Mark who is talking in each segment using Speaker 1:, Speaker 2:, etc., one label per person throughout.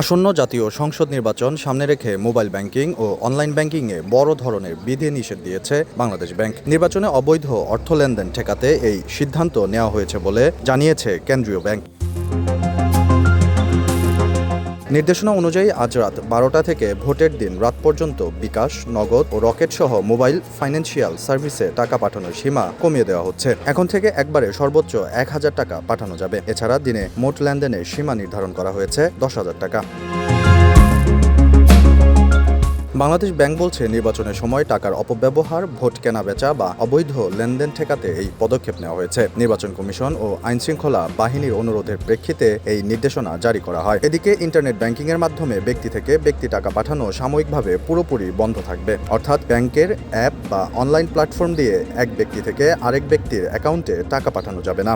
Speaker 1: আসন্ন জাতীয় সংসদ নির্বাচন সামনে রেখে মোবাইল ব্যাংকিং ও অনলাইন ব্যাংকিংয়ে বড় ধরনের বিধি নিষেধ দিয়েছে বাংলাদেশ ব্যাংক। নির্বাচনে অবৈধ অর্থ লেনদেন ঠেকাতে এই সিদ্ধান্ত নেওয়া হয়েছে বলে জানিয়েছে কেন্দ্রীয় ব্যাংক। নির্দেশনা অনুযায়ী আজ রাত বারোটা থেকে ভোটের দিন রাত পর্যন্ত বিকাশ, নগদ ও রকেট সহ মোবাইল ফাইন্যান্সিয়াল সার্ভিসে টাকা পাঠানোর সীমা কমিয়ে দেওয়া হচ্ছে। এখন থেকে একবারে সর্বোচ্চ এক হাজার টাকা পাঠানো যাবে। এছাড়া দিনে মোট লেনদেনের সীমা নির্ধারণ করা হয়েছে দশ হাজার টাকা। বাংলাদেশ ব্যাংক বলছে, নির্বাচনের সময় টাকার অপব্যবহার, ভোট কেনা বেচা বা অবৈধ লেনদেন ঠেকাতে এই পদক্ষেপ নেওয়া হয়েছে। নির্বাচন কমিশন ও আইনশৃঙ্খলা বাহিনীর অনুরোধের প্রেক্ষিতে এই নির্দেশনা জারি করা হয়। এদিকে ইন্টারনেট ব্যাংকিং এর মাধ্যমে ব্যক্তি থেকে ব্যক্তি টাকা পাঠানো সাময়িকভাবে পুরোপুরি বন্ধ থাকবে। অর্থাৎ ব্যাংকের অ্যাপ বা অনলাইন প্ল্যাটফর্ম দিয়ে এক ব্যক্তি থেকে আরেক ব্যক্তির অ্যাকাউন্টে টাকা পাঠানো যাবে না।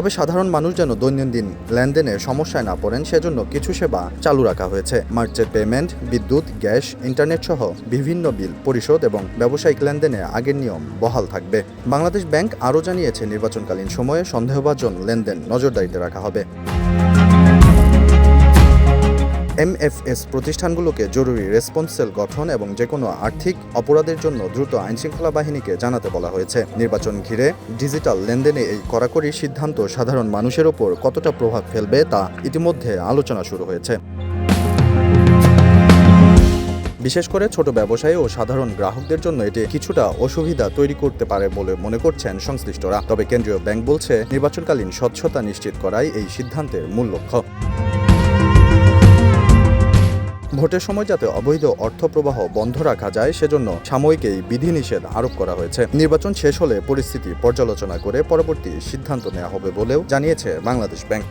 Speaker 1: তবে সাধারণ মানুষ যেন দৈনন্দিন লেনদেনে সমস্যায় না পড়েন, সেজন্য কিছু সেবা চালু রাখা হয়েছে। মার্চের পেমেন্ট, বিদ্যুৎ, গ্যাস, ইন্টারনেট সহ বিভিন্ন বিল, পরিশোধ এবং ব্যবসায়িক লেনদেনে আগের নিয়ম বহাল থাকবে। বাংলাদেশ ব্যাংক আরও জানিয়েছে, নির্বাচনকালীন সময়ে সন্দেহভাজন লেনদেন নজরদারিতে রাখা হবে। এমএফএস প্রতিষ্ঠানগুলোকে জরুরি রেসপন্স সেল গঠন এবং যে কোনো আর্থিক অপরাধের জন্য দ্রুত আইনশৃঙ্খলা বাহিনীকে জানাতে বলা হয়েছে। নির্বাচন ঘিরে ডিজিটাল লেনদেনে এই কড়াকড়ি সিদ্ধান্ত সাধারণ মানুষের ওপর কতটা প্রভাব ফেলবে তা ইতিমধ্যে আলোচনা শুরু হয়েছে। বিশেষ করে ছোট ব্যবসায়ী ও সাধারণ গ্রাহকদের জন্য এটি কিছুটা অসুবিধা তৈরি করতে পারে বলে মনে করছেন সংশ্লিষ্টরা। তবে কেন্দ্রীয় ব্যাংক বলছে, নির্বাচনকালীন স্বচ্ছতা নিশ্চিত করাই এই সিদ্ধান্তের মূল লক্ষ্য। ভোটের সময় যাতে অবৈধ অর্থ প্রবাহ বন্ধ রাখা যায়, সেজন্য সাময়িক এই বিধিনিষেধ আরোপ করা হয়েছে। নির্বাচন শেষ হলে পরিস্থিতি পর্যালোচনা করে পরবর্তী সিদ্ধান্ত নেওয়া হবে বলেও জানিয়েছে বাংলাদেশ ব্যাংক।